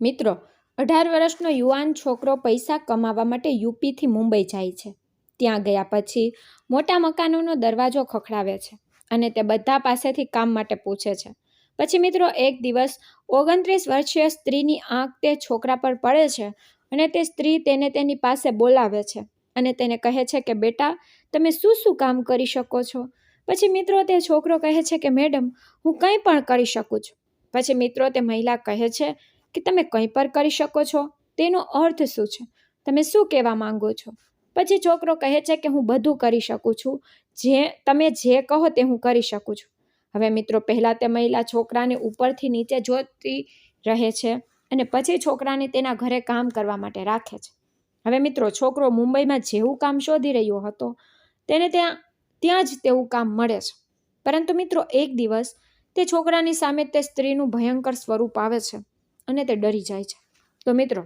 મિત્રો, અઢાર વર્ષનો યુવાન છોકરો પૈસા કમાવા માટે યુપીથી મુંબઈ જાય છે. ત્યાં ગયા પછી મોટા મકાનોનો દરવાજો ખખડાવે છે અને તે બધા પાસેથી કામ માટે પૂછે છે. પછી મિત્રો, એક દિવસ ઓગણત્રીસ વર્ષીય સ્ત્રીની આંખ તે છોકરા પર પડે છે અને તે સ્ત્રી તેને તેની પાસે બોલાવે છે અને તેને કહે છે કે, બેટા, તમે શું શું કામ કરી શકો છો? પછી મિત્રો, તે છોકરો કહે છે કે, મેડમ, હું કંઈ પણ કરી શકું છું. પછી મિત્રો, તે મહિલા કહે છે કે તમે કંઈ પણ કરી શકો છો, તેનો અર્થ શું છે? તમે શું કહેવા માંગો છો? પછી છોકરો કહે છે કે હું બધું કરી શકું છું, જે તમે જે કહો તે હું કરી શકું છું. હવે મિત્રો, પહેલાં તે મહિલા છોકરાને ઉપરથી નીચે જોતી રહે છે અને પછી છોકરાને તેના ઘરે કામ કરવા માટે રાખે છે. હવે મિત્રો, છોકરો મુંબઈમાં જેવું કામ શોધી રહ્યો હતો, તેને ત્યાં ત્યાં જ તેવું કામ મળે છે. પરંતુ મિત્રો, એક દિવસ તે છોકરાની સામે તે સ્ત્રીનું ભયંકર સ્વરૂપ આવે છે. અને તે ડરી જાય છે. તો મિત્રો,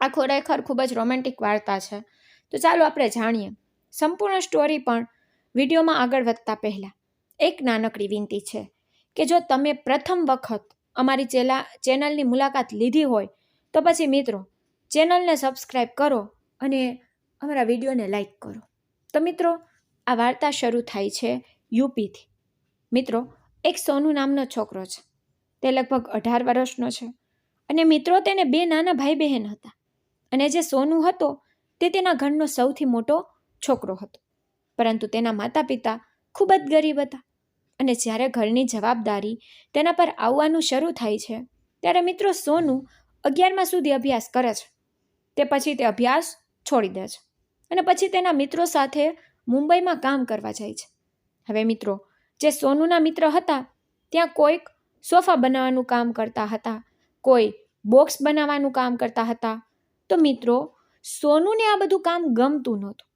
આ ખરેખર ખૂબ જ રોમેન્ટિક વાર્તા છે. તો ચાલો આપણે જાણીએ. સંપૂર્ણ સ્ટોરી પણ વિડીયોમાં આગળ વધતા પહેલાં, એક નાનકડી વિનંતી છે કે જો તમે પ્રથમ વખત અમારી ચેલા, ચેનલની મુલાકાત લીધી હોય, તો પછી મિત્રો, ચેનલને સબસ્ક્રાઈબ કરો અને અમારા વિડીયોને લાઈક કરો. તો મિત્રો, આ વાર્તા શરૂ થાય છે યુપીથી. મિત્રો, એક સોનુ નામનો છોકરો છે. તે લગભગ અઢાર વર્ષનો છે. અને મિત્રો તેને બે નાના ભાઈ બહેન હતા. અને જે સોનુ હતો, તે તેના ઘરનો સૌથી મોટો છોકરો હતો. પરંતુ તેના માતા પિતા ખૂબ જ ગરીબ હતા. અને જ્યારે ઘરની જવાબદારી તેના પર આવવાનું શરૂ થાય છે, ત્યારે મિત્રો સોનુ અગિયારમા સુધી અભ્યાસ કરે છે. તે પછી તે અભ્યાસ છોડી દે છે. અને પછી તેના મિત્રો સાથે મુંબઈમાં કામ કરવા જાય છે. હવે મિત્રો, જે સોનુના મિત્ર હતા, ત્યાં કોઈક સોફા બનાવવાનું કામ કરતા હતા. કોઈ બોક્સ બનાવવાનું કામ કરતા હતા. તો મિત્રો, સોનુને આ બધું કામ ગમતું નહોતું.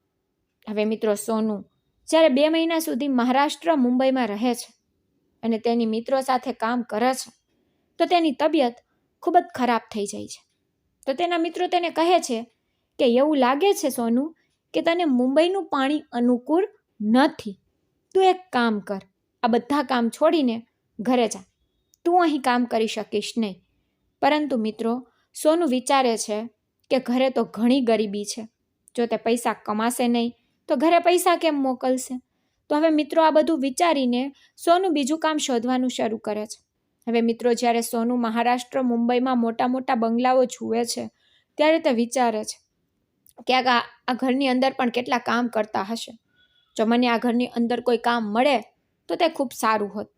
હવે મિત્રો, સોનુ જ્યારે બે મહિના સુધી મહારાષ્ટ્ર, મુંબઈમાં રહે છે અને તેની મિત્રો સાથે કામ કરે છે, તો તેની તબિયત ખૂબ જ ખરાબ થઈ જાય છે. તો તેના મિત્રો તેને કહે છે કે એવું લાગે છે સોનુ કે તને મુંબઈનું પાણી અનુકૂળ નથી. તું એક કામ કર. આ બધા કામ છોડીને ઘરે જા. તું અહીં કામ કરી શકીશ નહીં. પરંતુ મિત્રો, સોનું વિચારે છે કે ઘરે તો ઘણી ગરીબી છે. જો તે પૈસા કમાશે નહીં, તો ઘરે પૈસા કેમ મોકલશે? તો હવે મિત્રો, આ બધું વિચારીને સોનું બીજું કામ શોધવાનું શરૂ કરે છે. હવે મિત્રો, જ્યારે સોનું મહારાષ્ટ્ર, મુંબઈમાં મોટા મોટા બંગલાઓ જુએ છે, ત્યારે તે વિચારે છે ક્યાંક આ ઘરની અંદર પણ કેટલા કામ કરતા હશે. જો મને આ ઘરની અંદર કોઈ કામ મળે, તો તે ખૂબ સારું હોત.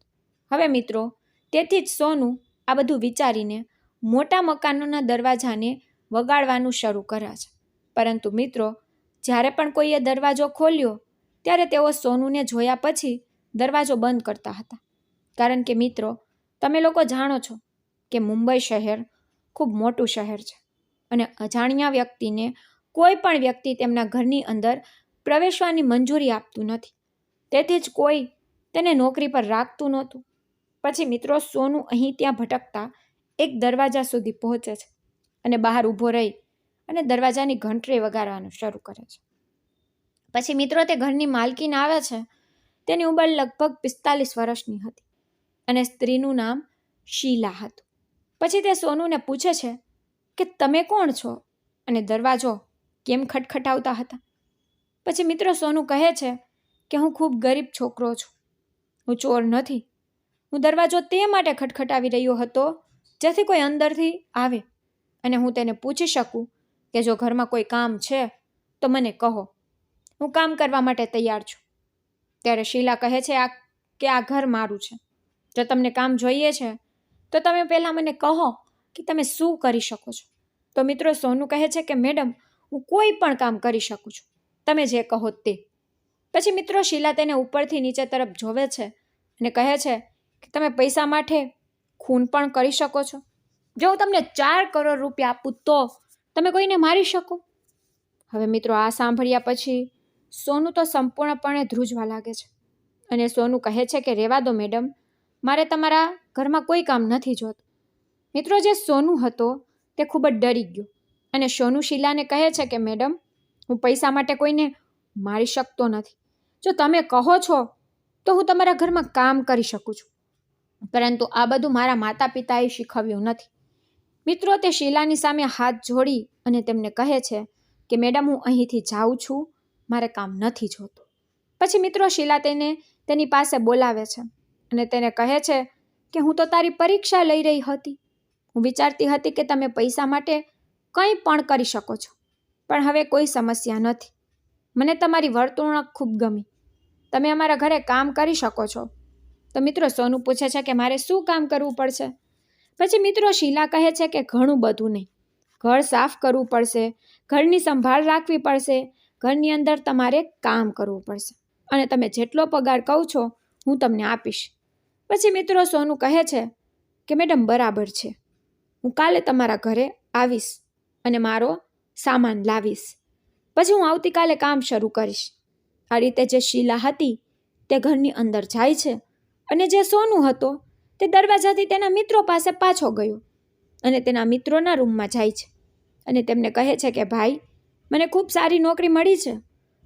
હવે મિત્રો તેથી જ સોનું આ બધું વિચારીને મોટા મકાનોના દરવાજાને વગાડવાનું શરૂ કરે છે. પરંતુ મિત્રો, જ્યારે પણ કોઈએ દરવાજો ખોલ્યો, ત્યારે તેઓ સોનુને જોયા પછી દરવાજો બંધ કરતા હતા. કારણ કે મિત્રો, તમે લોકો જાણો છો કે મુંબઈ શહેર ખૂબ મોટું શહેર છે અને અજાણ્યા વ્યક્તિને કોઈ પણ વ્યક્તિ તેમના ઘરની અંદર પ્રવેશવાની મંજૂરી આપતું નથી. તેથી જ કોઈ તેને નોકરી પર રાખતું નહોતું. પછી મિત્રો સોનું અહીં ત્યાં ભટકતા એક દરવાજા સુધી પહોંચે છે અને બહાર ઊભો રહી અને દરવાજાની ઘંટરી વગાડવાનું શરૂ કરે છે. પછી મિત્રો તે ઘરની માલકીન આવે છે. તેની ઉંમર લગભગ પિસ્તાલીસ વર્ષની હતી અને સ્ત્રીનું નામ શીલા હતું. પછી તે સોનુને પૂછે છે કે તમે કોણ છો અને દરવાજો કેમ ખટખટાવતા હતા? પછી મિત્રો સોનું કહે છે કે હું ખૂબ ગરીબ છોકરો છું. હું ચોર નથી. હું દરવાજો તે માટે ખટખટાવી રહ્યો હતો, જેથી કોઈ અંદરથી આવે અને હું તેને પૂછી શકું કે જો ઘરમાં કોઈ કામ છે, તો મને કહો. હું કામ કરવા માટે તૈયાર છું. ત્યારે શીલા કહે છે આ, કે આ ઘર મારું છે. જો તમને કામ જોઈએ છે, તો તમે પહેલાં મને કહો કે તમે શું કરી શકો છો. તો મિત્રો સોનું કહે છે કે મેડમ, હું કોઈ પણ કામ કરી શકું છું. તમે જે કહો તે. પછી મિત્રો શીલા તેને ઉપરથી નીચે તરફ જોવે છે અને કહે છે કે તમે પૈસા માટે ખૂન પણ કરી શકો છો? જો હું તમને ચાર કરોડ રૂપિયા આપું તો તમે કોઈને મારી શકો? હવે મિત્રો, આ સાંભળ્યા પછી સોનું તો સંપૂર્ણપણે ધ્રુજવા લાગે છે. અને સોનું કહે છે કે રહેવા દો મેડમ, મારે તમારા ઘરમાં કોઈ કામ નથી જોતું. મિત્રો, જે સોનું હતો તે ખૂબ જ ડરી ગયો. અને સોનું શીલાને કહે છે કે, મેડમ, હું પૈસા માટે કોઈને મારી શકતો નથી. જો તમે કહો છો તો હું તમારા ઘરમાં કામ કરી શકું છું. પરંતુ આ બધું મારા માતા પિતાએ શીખવ્યું નથી. મિત્રો, તે શીલાની સામે હાથ જોડી અને તેમને કહે છે કે, મેડમ, હું અહીંથી જાઉં છું. મારે કામ નથી જોતું. પછી મિત્રો, શીલા તેને તેની પાસે બોલાવે છે અને તેને કહે છે કે, હું તો તારી પરીક્ષા લઈ રહી હતી. હું વિચારતી હતી કે તમે પૈસા માટે કંઈ પણ કરી શકો છો, પણ હવે કોઈ સમસ્યા નથી. મને તમારી વર્તણૂક ખૂબ ગમી. તમે અમારા ઘરે કામ કરી શકો છો. તો મિત્રો સોનું પૂછે છે કે મારે શું કામ કરવું પડશે? પછી મિત્રો શીલા કહે છે કે ઘણું બધું નહીં. ઘર સાફ કરવું પડશે, ઘરની સંભાળ રાખવી પડશે, ઘરની અંદર તમારે કામ કરવું પડશે. અને તમે જેટલો પગાર કહો છો, હું તમને આપીશ. પછી મિત્રો સોનું કહે છે કે મેડમ બરાબર છે. હું કાલે તમારા ઘરે આવીશ અને મારો સામાન લાવીશ. પછી હું આવતીકાલે કામ શરૂ કરીશ. આ રીતે જે શીલા હતી તે ઘરની અંદર જાય છે. અને જે સોનું હતો, તે દરવાજાથી તેના મિત્રો પાસે પાછો ગયો અને તેના મિત્રોના રૂમમાં જાય છે. અને તેમને કહે છે કે, ભાઈ, મને ખૂબ સારી નોકરી મળી છે.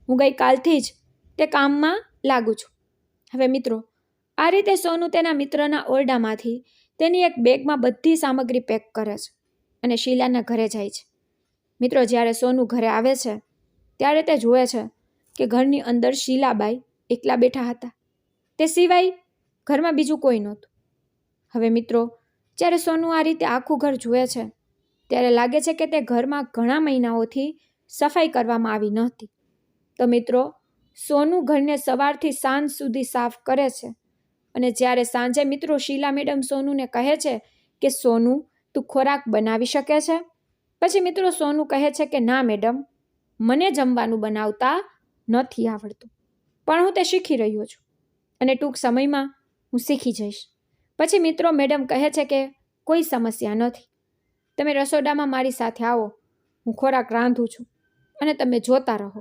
હું ગઈકાલથી જ તે કામમાં લાગુ છું. હવે મિત્રો, આ રીતે સોનું તેના મિત્રના ઓરડામાંથી તેની એક બેગમાં બધી સામગ્રી પેક કરે છે અને શીલાના ઘરે જાય છે. મિત્રો, જ્યારે સોનું ઘરે આવે છે, ત્યારે તે જુએ છે કે ઘરની અંદર શીલાબાઈ એકલા બેઠા હતા. તે સિવાય ઘરમાં બીજું કોઈ નહોતું. હવે મિત્રો, જ્યારે સોનું આ રીતે આખું ઘર જુએ છે, ત્યારે લાગે છે કે તે ઘરમાં ઘણા મહિનાઓથી સફાઈ કરવામાં આવી નહોતી. તો મિત્રો, સોનું ઘરને સવારથી સાંજ સુધી સાફ કરે છે અને જ્યારે સાંજે મિત્રો શીલા મેડમ સોનુને કહે છે કે, સોનું, તું ખોરાક બનાવી શકે છે? પછી મિત્રો સોનું કહે છે કે, ના મેડમ, મને જમવાનું બનાવતા નથી આવડતું, પણ હું તે શીખી રહ્યો છું. અને ટૂંક સમયમાં હું શીખી જઈશ. પછી મિત્રો, મેડમ કહે છે કે કોઈ સમસ્યા નથી. તમે રસોડામાં મારી સાથે આવો. હું ખોરાક રાંધું છું અને તમે જોતા રહો.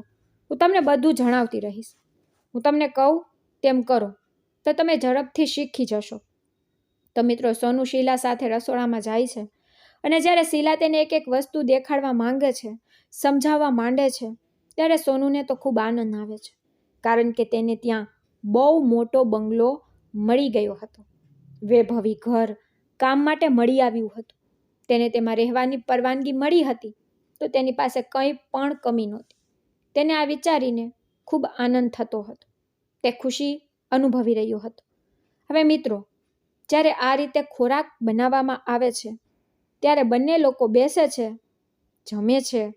હું તમને બધું જણાવતી રહીશ. હું તમને કહું તેમ કરો, તો તમે ઝડપથી શીખી જશો. તો મિત્રો, સોનુ શીલા સાથે રસોડામાં જાય છે અને જ્યારે શીલા તેને એક એક વસ્તુ દેખાડવા માંગે છે, સમજાવવા માંડે છે, ત્યારે સોનુને તો ખૂબ આનંદ આવે છે. કારણ કે તેને ત્યાં બહુ મોટો બંગલો મળી ગયો હતો. વૈભવી ઘર કામ માટે મળી આવ્યું હતું. તેને તેમાં રહેવાની પરવાનગી મળી હતી તો તેની પાસે કંઈ પણ કમી નહોતી. તેને આ વિચારીને ખૂબ આનંદ થતો હતો. તે ખુશી અનુભવી રહ્યો હતો. હવે મિત્રો, જ્યારે આ રીતે ખોરાક બનાવવામાં આવે છે, ત્યારે બંને લોકો બેસે છે, જમે છે.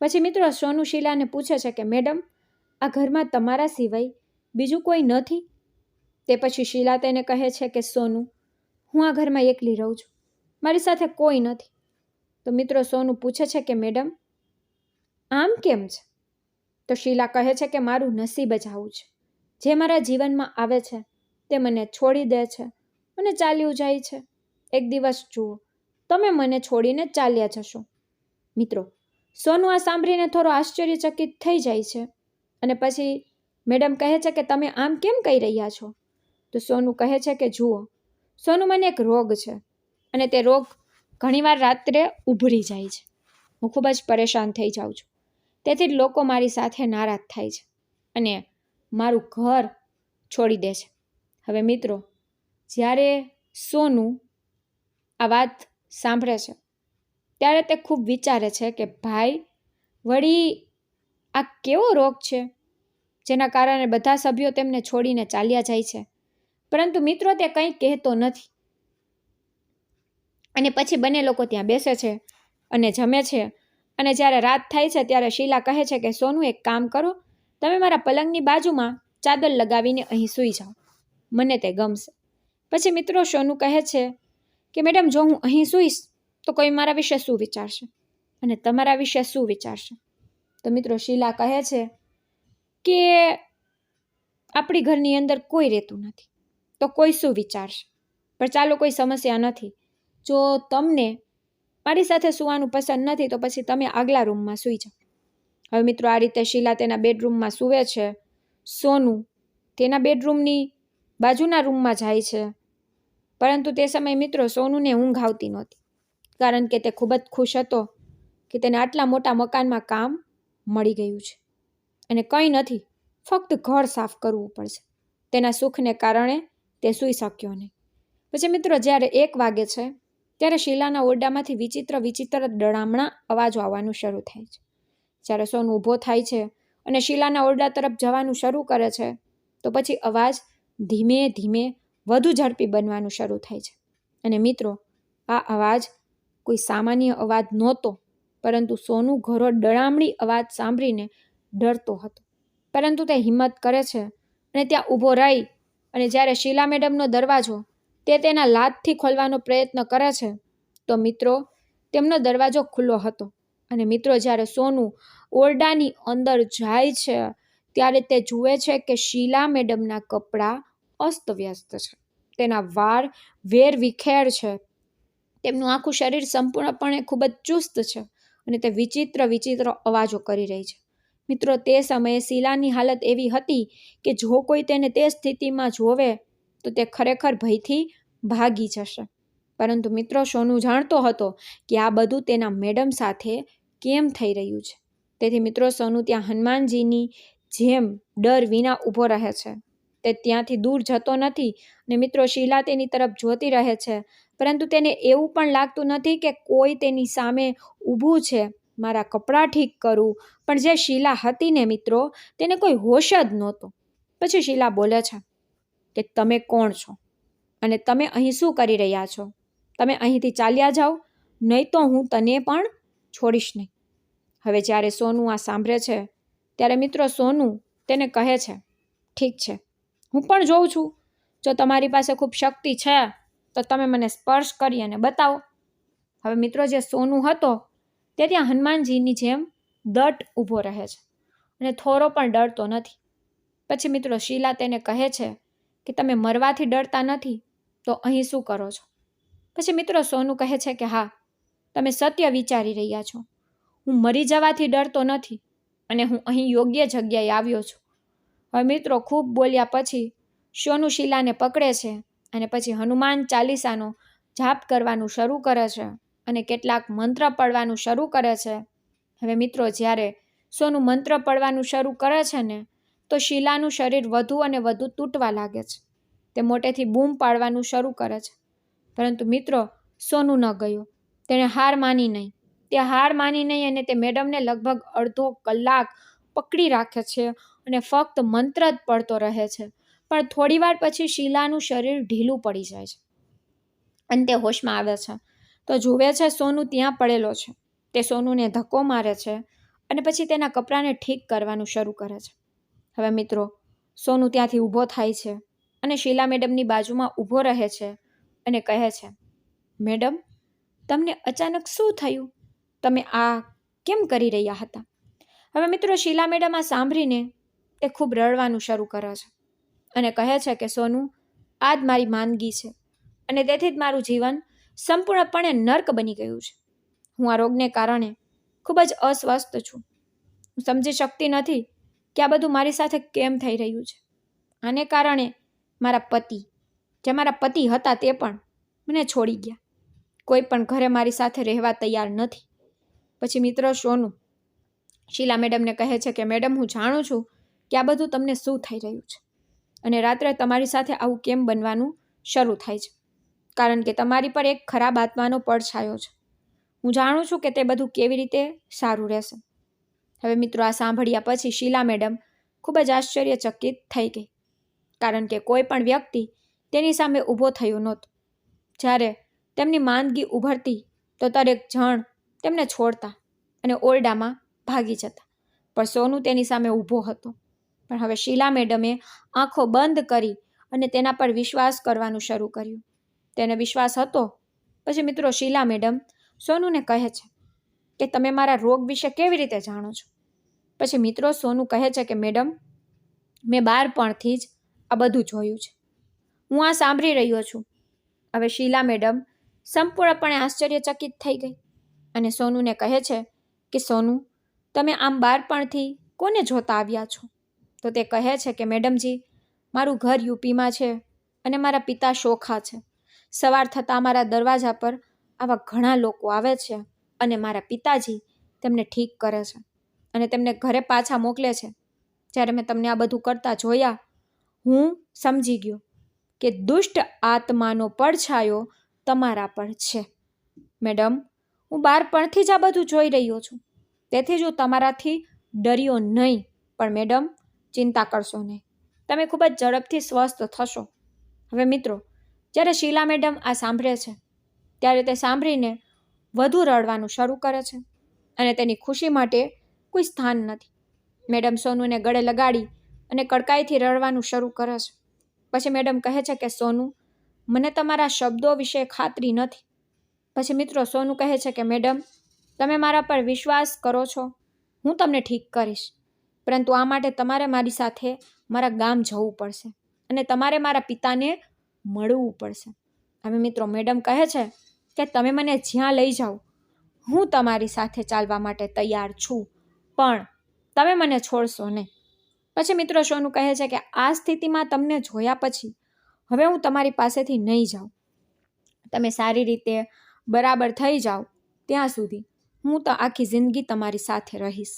પછી મિત્રો, સોનુ શીલાને પૂછે છે કે, મેડમ, આ ઘરમાં તમારા સિવાય બીજું કોઈ નથી? તે પછી શીલા તેને કહે છે કે, સોનું, હું આ ઘરમાં એકલી રહું છું. મારી સાથે કોઈ નથી. તો મિત્રો, સોનું પૂછે છે કે, મેડમ, આમ કેમ છે? તો શીલા કહે છે કે, મારું નસીબ જ આવું છે. જે મારા જીવનમાં આવે છે, તે મને છોડી દે છે. અને ચાલ્યું જાય છે. એક દિવસ જુઓ, તમે મને છોડીને ચાલ્યા જશો. મિત્રો, સોનું આ સાંભળીને થોડો આશ્ચર્યચકિત થઈ જાય છે. અને પછી મેડમ કહે છે કે, તમે આમ કેમ કહી રહ્યા છો? તો સોનું કહે છે કે, જુઓ, સોનું મને એક રોગ છે અને તે રોગ ઘણીવાર રાત્રે ઉભરી જાય છે. હું ખૂબ જ પરેશાન થઈ જાઉં છું. તેથી જ લોકો મારી સાથે નારાજ થાય છે અને મારું ઘર છોડી દે છે. હવે મિત્રો, જ્યારે સોનું આ વાત સાંભળે છે, ત્યારે તે ખૂબ વિચારે છે કે, ભાઈ, વળી આ કેવો રોગ છે? જેના કારણે બધા સભ્યો તેમને છોડીને ચાલ્યા જાય છે. પરંતુ મિત્રો તે કંઈ કહેતો નથી. અને પછી બંને લોકો ત્યાં બેસે છે અને જમે છે. અને જ્યારે રાત થાય છે ત્યારે શીલા કહે છે કે, સોનું, એક કામ કરો. તમે મારા પલંગની બાજુમાં ચાદર લગાવીને અહીં સૂઈ જાઓ. મને તે ગમશે. પછી મિત્રો સોનું કહે છે કે, મેડમ, જો હું અહીં સૂઈશ, તો કોઈ મારા વિશે શું વિચારશે? અને તમારા વિશે શું વિચારશે? તો મિત્રો શીલા કહે છે કે, આપણી ઘરની અંદર કોઈ રહેતું નથી. તો કોઈ શું વિચારશે પણ ચાલો કોઈ સમસ્યા નથી. જો તમને મારી સાથે સૂવાનું પસંદ નથી, તો પછી તમે આગલા રૂમમાં સૂઈ જાઓ. હવે મિત્રો, આ રીતે શીલા તેના બેડરૂમમાં સૂવે છે. સોનું તેના બેડરૂમની બાજુના રૂમમાં જાય છે. પરંતુ તે સમયે મિત્રો, સોનુને ઊંઘ આવતી નહોતી. કારણ કે તે ખૂબ જ ખુશ હતો કે તેને આટલા મોટા મકાનમાં કામ મળી ગયું છે. અને કંઈ નથી, ફક્ત ઘર સાફ કરવું પડશે. તેના સુખને કારણે તે સૂઈ શક્યો નહીં. પછી મિત્રો જ્યારે એક વાગે છે, ત્યારે શીલાના ઓરડામાંથી વિચિત્ર વિચિત્ર ડળામણા અવાજો આવવાનું શરૂ થાય છે. જ્યારે સોનું ઊભો થાય છે અને શીલાના ઓરડા તરફ જવાનું શરૂ કરે છે, તો પછી અવાજ ધીમે ધીમે વધુ ઝડપી બનવાનું શરૂ થાય છે. અને મિત્રો, આ અવાજ કોઈ સામાન્ય અવાજ નહોતો, પરંતુ સોનું ઘરો ડળામણી અવાજ સાંભળીને ડરતો હતો. પરંતુ તે હિંમત કરે છે અને ત્યાં ઊભો રહી અને જ્યારે શીલા મેડમનો દરવાજો તે તેના લાતથી ખોલવાનો પ્રયત્ન કરે છે, તો મિત્રો, તેમનો દરવાજો ખુલ્લો હતો. અને મિત્રો, જ્યારે સોનું ઓરડાની અંદર જાય છે, ત્યારે તે જુએ છે કે શીલા મેડમના કપડાં અસ્તવ્યસ્ત છે. તેના વાળ વેર વિખેર છે. તેમનું આખું શરીર સંપૂર્ણપણે ખૂબ જ ચુસ્ત છે અને તે વિચિત્ર વિચિત્ર અવાજો કરી રહી છે. મિત્રો, તે સમયે શીલાની હાલત એવી હતી કે જો કોઈ તેને તે સ્થિતિમાં જોવે, તો તે ખરેખર ભયથી ભાગી જશે. પરંતુ મિત્રો, સોનું જાણતો હતો કે આ બધું તેના મેડમ સાથે કેમ થઈ રહ્યું છે. તેથી મિત્રો, સોનું ત્યાં હનુમાનજીની જેમ ડર વિના ઊભો રહે છે. તે ત્યાંથી દૂર જતો નથી અને મિત્રો, શીલા તેની તરફ જોતી રહે છે. પરંતુ તેને એવું પણ લાગતું નથી કે કોઈ તેની સામે ઊભું છે. મારા કપડાં ઠીક કરું. પણ જે શીલા હતી ને મિત્રો, તેને કોઈ હોશ જ નહોતો. પછી શીલા બોલે છે કે તમે કોણ છો? અને તમે અહીં શું કરી રહ્યા છો? તમે અહીંથી ચાલ્યા જાઓ, નહીં તો હું તને પણ છોડીશ નહીં. હવે જ્યારે સોનું આ સાંભળે છે, ત્યારે મિત્રો સોનું તેને કહે છે, ઠીક છે, હું પણ જોઉં છું. જો તમારી પાસે ખૂબ શક્તિ છે, તો તમે મને સ્પર્શ કરી અને બતાવો. હવે મિત્રો જે સોનું હતો તે ત્યાં હનુમાનજીની જેમ દટ ઊભો રહે છે અને થોડો પણ ડરતો નથી. પછી મિત્રો શીલા તેને કહે છે કે તમે મરવાથી ડરતા નથી, તો અહીં શું કરો છો? પછી મિત્રો સોનું કહે છે કે હા, તમે સત્ય વિચારી રહ્યા છો. હું મરી જવાથી ડરતો નથી અને હું અહીં યોગ્ય જગ્યાએ આવ્યો છું. હવે મિત્રો ખૂબ બોલ્યા પછી સોનું શીલાને પકડે છે અને પછી હનુમાન ચાલીસાનો જાપ કરવાનું શરૂ કરે છે. અને કેટલાક મંત્ર પડવાનું શરૂ કરે છે. હવે મિત્રો, જ્યારે સોનું મંત્ર પડવાનું શરૂ કરે છે ને, તો શીલાનું શરીર વધુ અને વધુ તૂટવા લાગે છે. તે મોટેથી બૂમ પાડવાનું શરૂ કરે છે. પરંતુ મિત્રો, સોનું ન ગયો. તેણે હાર માની નહીં. તે હાર માની નહીં અને તે મેડમને લગભગ અડધો કલાક પકડી રાખે છે અને ફક્ત મંત્ર જ પડતો રહે છે. પણ થોડીવાર પછી શીલાનું શરીર ઢીલું પડી જાય છે. અને તે હોશમાં આવે છે. તો જુએ છે સોનું ત્યાં પડેલો છે. તે સોનુને ધક્કો મારે છે અને પછી તેના કપડાને ઠીક કરવાનું શરૂ કરે છે. હવે મિત્રો, સોનું ત્યાંથી ઊભો થાય છે અને શીલા મેડમની બાજુમાં ઊભો રહે છે અને કહે છે, મેડમ, તમને અચાનક શું થયું? તમે આ કેમ કરી રહ્યા હતા? હવે મિત્રો, શીલા મેડમ આ સાંભળીને તે ખૂબ રડવાનું શરૂ કરે છે અને કહે છે કે, સોનું, આ જ મારી માંદગી છે અને તેથી જ મારું જીવન સંપૂર્ણપણે નર્ક બની ગયું છે. હું આ રોગને કારણે ખૂબ જ અસ્વસ્થ છું. હું સમજી શકતી નથી કે આ બધું મારી સાથે કેમ થઈ રહ્યું છે. આને કારણે મારા પતિ, જે મારા પતિ હતા તે પણ મને છોડી ગયા. કોઈ પણ ઘરે મારી સાથે રહેવા તૈયાર નથી. પછી મિત્ર સોનું, શીલા મેડમને કહે છે કે, મેડમ, હું જાણું છું કે આ બધું તમને શું થઈ રહ્યું છે અને રાત્રે તમારી સાથે આવું કેમ બનવાનું શરૂ થાય છે. કારણ કે તમારી પર એક ખરાબ આત્માનો પડછાયો છે. હું જાણું છું કે તે બધું કેવી રીતે સારું રહેશે. હવે મિત્રો, આ સાંભળ્યા પછી શીલા મેડમ ખૂબ જ આશ્ચર્યચકિત થઈ ગઈ. કારણ કે કોઈ પણ વ્યક્તિ તેની સામે ઊભો થયો નહોતો. જ્યારે તેમની માંદગી ઉભરતી, તો દરેક જણ તેમને છોડતા અને ઓરડામાં ભાગી જતા. પણ સોનું તેની સામે ઊભો હતો. પણ હવે શીલા મેડમે આંખો બંધ કરી અને તેના પર વિશ્વાસ કરવાનું શરૂ કર્યું. તેને વિશ્વાસ હતો? પછી મિત્રો શીલા મેડમ સોનુને કહે છે કે તમે મારા રોગ વિશે કેવી રીતે જાણો છો? પછી મિત્રો સોનું કહે છે કે મેડમ, મેં બાળપણથી જ આ બધું જોયું છે. હું આ સાંભળી રહ્યો છું. હવે શીલા મેડમ સંપૂર્ણપણે આશ્ચર્યચકિત થઈ ગઈ અને સોનુને કહે છે કે સોનું, તમે આમ બાળપણથી કોને જોતા આવ્યા છો? તો તે કહે છે કે મેડમજી, મારું ઘર યુપીમાં છે અને મારા પિતા શોખા છે. સવાર થતાં અમારા દરવાજા પર આવા ઘણા લોકો આવે છે અને મારા પિતાજી તેમને ઠીક કરે છે અને તેમને ઘરે પાછા મોકલે છે. જ્યારે મેં તમને આ બધું કરતા જોયા, હું સમજી ગયો કે દુષ્ટ આત્માનો પડછાયો તમારા પર છે. મેડમ, હું બાળપણથી જ આ બધું જોઈ રહ્યો છું. તેથી જ હું તમારાથી ડર્યો નહીં. પણ મેડમ, ચિંતા કરશો નહીં. તમે ખૂબ જ ઝડપથી સ્વસ્થ થશો. હવે મિત્રો જ્યારે શીલા મેડમ આ સાંભળે છે. ત્યારે તે સાંભળીને વધુ રડવાનું શરૂ કરે છે અને તેની ખુશી માટે કોઈ સ્થાન નથી. મેડમ સોનુને ગળે લગાડી અને કડકાઈથી રડવાનું શરૂ કરે છે. પછી મેડમ કહે છે કે, સોનુ, મને તમારા શબ્દો વિશે ખાતરી નથી. પછી મિત્રો સોનુ કહે છે કે, મેડમ, તમે મારા પર વિશ્વાસ કરો છો. હું તમને ઠીક કરીશ. પરંતુ આ માટે તમારે મારી સાથે મારા ગામ જવું પડશે અને તમારે મારા પિતાને મળવું પડશે. હવે મિત્રો, મેડમ કહે છે કે તમે મને જ્યાં લઈ જાઓ, હું તમારી સાથે ચાલવા માટે તૈયાર છું, પણ તમે મને છોડશો નહીં. પછી મિત્રો, સોનું કહે છે કે આ સ્થિતિમાં તમને જોયા પછી હવે હું તમારી પાસેથી નહીં જાઉં. તમે સારી રીતે બરાબર થઈ જાઓ ત્યાં સુધી હું તો આખી જિંદગી તમારી સાથે રહીશ.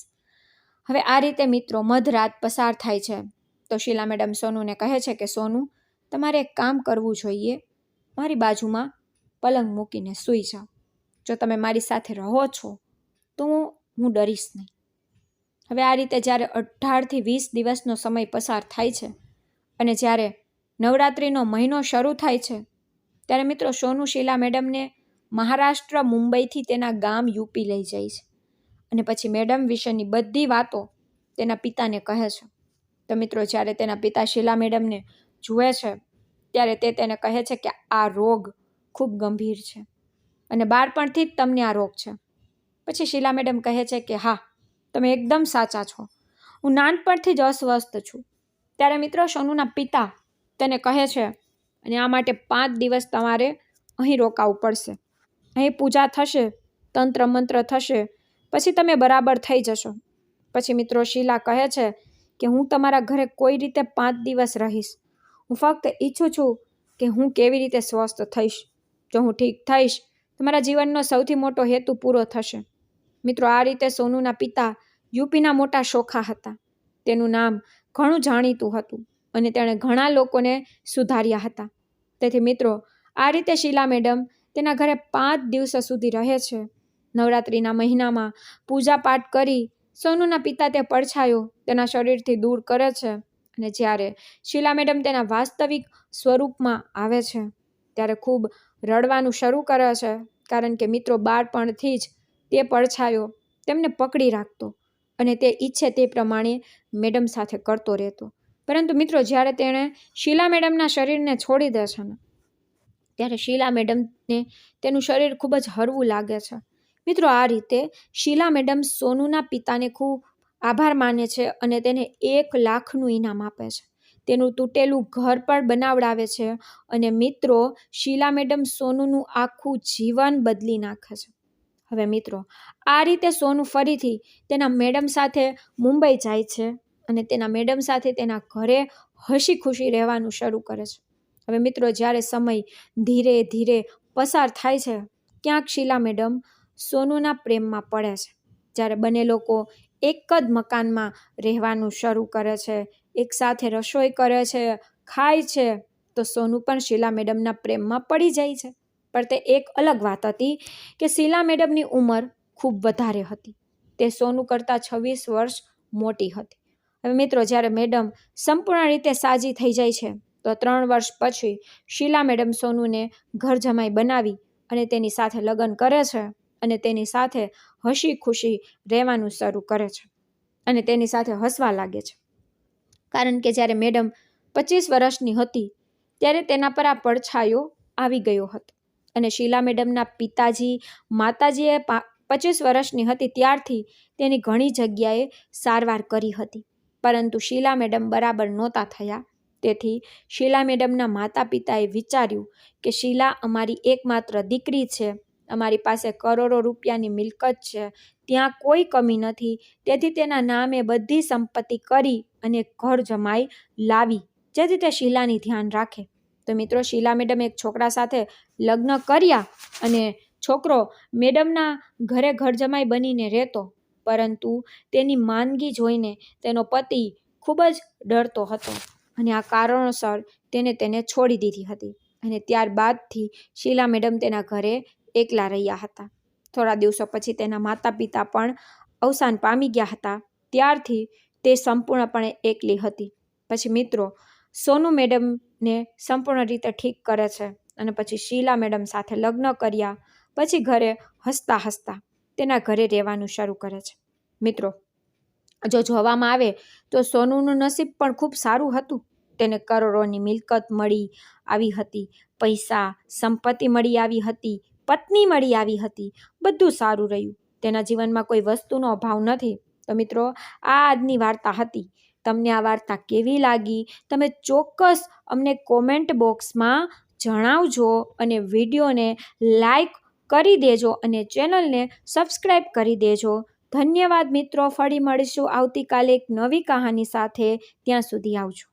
હવે આ રીતે મિત્રો, મધરાત પસાર થાય છે. તો શીલા મેડમ સોનુને કહે છે કે, સોનુ તમારે એક કામ કરવું જોઈએ. મારી બાજુમાં પલંગ મૂકીને સૂઈ જાઓ. જો તમે મારી સાથે રહો છો, તો હું ડરીશ નહીં. હવે આ રીતે જ્યારે અઢારથી વીસ દિવસનો સમય પસાર થાય છે અને જ્યારે નવરાત્રિનો મહિનો શરૂ થાય છે, ત્યારે મિત્રો સોનુ શીલા મેડમને મહારાષ્ટ્ર, મુંબઈથી તેના ગામ યુપી લઈ જાય છે. અને પછી મેડમ વિશેની બધી વાતો તેના પિતાને કહે છે. તો મિત્રો, જ્યારે તેના પિતા શીલા મેડમને જુએ છે, ત્યારે તે તેને કહે છે કે આ રોગ ખૂબ ગંભીર છે અને બાળપણથી જ તમને આ રોગ છે. પછી શીલા મેડમ કહે છે કે હા, તમે એકદમ સાચા છો. હું નાનપણથી જ અસ્વસ્થ છું. ત્યારે મિત્રો સોનુના પિતા તેને કહે છે અને આ માટે પાંચ દિવસ તમારે અહીં રોકાવું પડશે. અહીં પૂજા થશે, તંત્ર મંત્ર થશે, પછી તમે બરાબર થઈ જશો. પછી મિત્રો શીલા કહે છે કે હું તમારા ઘરે કોઈ રીતે પાંચ દિવસ રહીશ. હું ફક્ત ઈચ્છું છું કે હું કેવી રીતે સ્વસ્થ થઈશ. જો હું ઠીક થઈશ, તો મારા જીવનનો સૌથી મોટો હેતુ પૂરો થશે. મિત્રો, આ રીતે સોનુના પિતા યુપીના મોટા શોખા હતા. તેનું નામ ઘણું જાણીતું હતું અને તેણે ઘણા લોકોને સુધાર્યા હતા. તેથી મિત્રો, આ રીતે શીલા મેડમ તેના ઘરે પાંચ દિવસ સુધી રહે છે. નવરાત્રિના મહિનામાં પૂજાપાઠ કરી સોનુના પિતા તે પડછાયો તેના શરીરથી દૂર કરે છે. અને જ્યારે શીલા મેડમ તેના વાસ્તવિક સ્વરૂપમાં આવે છે, ત્યારે ખૂબ રડવાનું શરૂ કરે છે, કારણ કે મિત્રો બાળપણથી જ તે પડછાયો તેમને પકડી રાખતો અને તે ઈચ્છે તે પ્રમાણે મેડમ સાથે કરતો રહેતો. પરંતુ મિત્રો, જ્યારે તેણે શીલા મેડમના શરીરને છોડી દે છે ને, ત્યારે શીલા મેડમને તેનું શરીર ખૂબ જ હળવું લાગે છે. મિત્રો, આ રીતે શીલા મેડમ સોનુના પિતાને ખૂબ આભાર માને છે અને તેને એક લાખનું ઇનામ આપે છે. તેનું તૂટેલું ઘર પણ બનાવડાવે છે અને મિત્રો, શીલા મેડમ સોનુનું આખું જીવન બદલી નાખે છે. હવે મિત્રો, આ રીતે સોનુ ફરીથી તેના મેડમ સાથે મુંબઈ જાય છે અને તેના મેડમ સાથે તેના ઘરે હસી ખુશી રહેવાનું શરૂ કરે છે. હવે મિત્રો, જ્યારે સમય ધીરે ધીરે પસાર થાય છે, ક્યાંક શીલા મેડમ સોનુના પ્રેમમાં પડે છે. જ્યારે બંને લોકો એક જ મકાનમાં રહેવાનું શરૂ કરે છે. એકસાથે રસોઈ કરે છે, ખાય છે, તો સોનુ પણ શીલા મેડમના પ્રેમમાં પડી જાય છે. પણ તે એક અલગ વાત હતી કે શીલા મેડમની ઉંમર ખૂબ વધારે હતી. તે સોનુ કરતાં છવ્વીસ વર્ષ મોટી હતી. હવે મિત્રો, જ્યારે મેડમ સંપૂર્ણ રીતે સાજી થઈ જાય છે, તો ત્રણ વર્ષ પછી શીલા મેડમ સોનુને ઘર જમાઈ બનાવી અને તેની સાથે લગ્ન કરે છે. અને તેની સાથે હસી ખુશી રહેવાનું શરૂ કરે છે અને તેની સાથે હસવા લાગે છે. કારણ કે જ્યારે મેડમ પચીસ વર્ષની હતી, ત્યારે તેના પર આ પડછાયો આવી ગયો હતો અને શીલા મેડમના પિતાજી માતાજીએ પચીસ વર્ષની હતી ત્યારથી તેની ઘણી જગ્યાએ સારવાર કરી હતી. પરંતુ શીલા મેડમ બરાબર નહોતા થયા. તેથી શીલા મેડમના માતા પિતાએ વિચાર્યું કે શીલા અમારી એકમાત્ર દીકરી છે અમારી પાસે કરોડો રૂપિયાની મિલકત છે. ત્યાં કોઈ કમી નથી. તેથી તેના નામે બધી સંપત્તિ કરી અને ઘર જમાઈ લાવી. જેથી તે શીલાની ધ્યાન રાખે. તો મિત્રો, શીલા મેડમ એક છોકરા સાથે લગ્ન કર્યા અને છોકરો મેડમના ઘરે ઘર જમાઈ બનીને રહેતો. પરંતુ તેની માંદગી જોઈને તેનો પતિ ખૂબ જ ડરતો હતો અને આ કારણોસર તેને તેને છોડી દીધી હતી. અને ત્યારબાદથી શીલા મેડમ તેના ઘરે એકલા રહ્યા હતા. થોડા દિવસો પછી તેના માતા પિતા પણ અવસાન પામી ગયા હતા. ત્યારથી તે સંપૂર્ણપણે એકલી હતી. પછી મિત્રો, સોનુ મેડમને સંપૂર્ણ રીતે ઠીક કરે છે અને પછી શીલા મેડમ સાથે લગ્ન કર્યા, પછી ઘરે હસતા હસતા તેના ઘરે રહેવાનું શરૂ કરે છે. મિત્રો, જો જોવામાં આવે તો સોનુનું નસીબ પણ ખૂબ સારું હતું. તેને કરોડોની મિલકત મળી આવી હતી, પૈસા, સંપત્તિ મળી આવી હતી પત્ની મળી આવી હતી. બધું સારું રહ્યું. તેના જીવનમાં કોઈ વસ્તુનો અભાવ નથી. તો મિત્રો, આ આજની વાર્તા હતી. તમને આ વાર્તા કેવી લાગી? તમે ચોક્કસ અમને કોમેન્ટ બોક્સમાં જણાવજો અને વિડીયોને લાઈક કરી દેજો અને ચેનલને સબસ્ક્રાઈબ કરી દેજો. ધન્યવાદ મિત્રો, ફરી મળીશું આવતીકાલે એક નવી કહાની સાથે. ત્યાં સુધી આવજો.